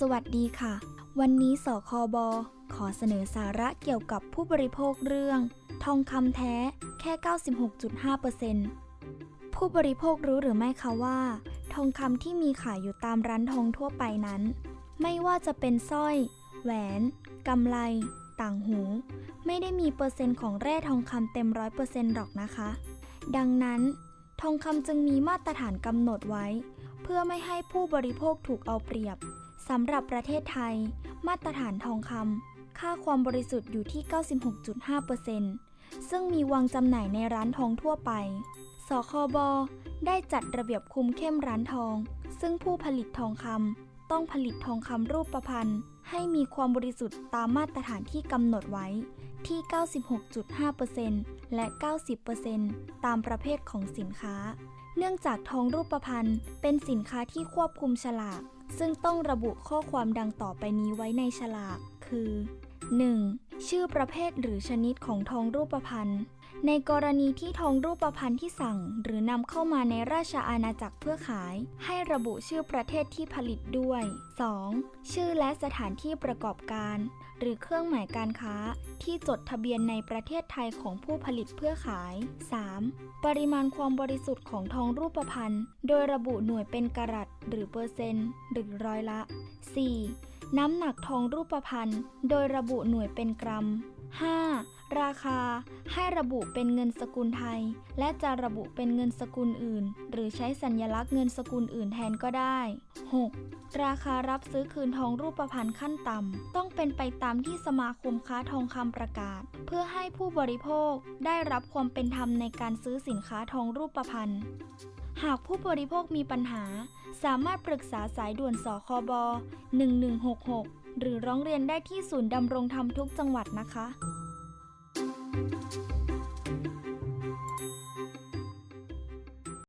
สวัสดีค่ะ วันนี้สคบขอเสนอสาระเกี่ยวกับผู้บริโภคเรื่อง ทองคำแท้แค่ 96.5%ผู้บริโภครู้หรือไม่คะว่า ทองคำที่มีขายอยู่ตามร้านทองทั่วไปนั้น ไม่ว่าจะเป็นสร้อย แหวนกำไล ต่างหู ไม่ได้มีเปอร์เซ็นต์ของแร่ทองคำเต็มร้อยเปอร์เซ็นต์หรอกนะคะ ดังนั้น ทองคำจึงมีมาตรฐานกำหนดไว้ เพื่อไม่ให้ผู้บริโภคถูกเอาเปรียบ สำหรับประเทศไทย มาตรฐานทองคำค่าความบริสุทธิ์อยู่ที่ 96.5%ซึ่งมีวางจำหน่ายในร้านทองทั่วไป สคบ ได้จัดระเบียบคุมเข้มร้านทอง ซึ่งผู้ผลิตทองคำต้องผลิตทองคำรูปประพันธ์ ให้มีความบริสุทธิ์ตามมาตรฐานที่กำหนดไว้ที่ 96.5%และ 90%ตามประเภทของสินค้า เนื่องจากทองรูปพรรณเป็นสินค้าที่ควบคุมฉลาก ซึ่งต้องระบุข้อความดังต่อไปนี้ไว้ในฉลาก คือ 1. ชื่อประเภทหรือชนิดของทองรูปพรรณ ในกรณีที่ทองรูปพรรณที่สั่ง หรือนำเข้ามาในราชอาณาจักรเพื่อขาย ให้ระบุชื่อประเทศที่ผลิตด้วย 2. ชื่อและสถานที่ประกอบการ หรือเครื่องหมายการค้า ที่จดทะเบียนในประเทศไทยของผู้ผลิตเพื่อขาย 3. ปริมาณความบริสุทธิ์ของทองรูปพรรณโดยระบุหน่วยเป็นกรัตหรือเปอร์เซนต์หรือร้อยละ 4. น้ำหนักทองรูปพรรณโดยระบุหน่วยเป็นกรัม 5. ราคา ให้ระบุเป็นเงินสกุลไทย และจะระบุเป็นเงินสกุลอื่น หรือใช้สัญลักษณ์เงินสกุลอื่นแทนก็ได้ 6. ราคารับซื้อคืนทองรูปพรรณขั้นต่ำ ต้องเป็นไปตามที่สมาคมค้าทองคำประกาศ เพื่อให้ผู้บริโภคได้รับความเป็นธรรมในการซื้อสินค้าทองรูปพรรณ หากผู้บริโภคมีปัญหา สามารถปรึกษาสายด่วนสคบ 1166 หรือร้องเรียนได้ที่ศูนย์ดำรงธรรมทุกจังหวัดนะคะ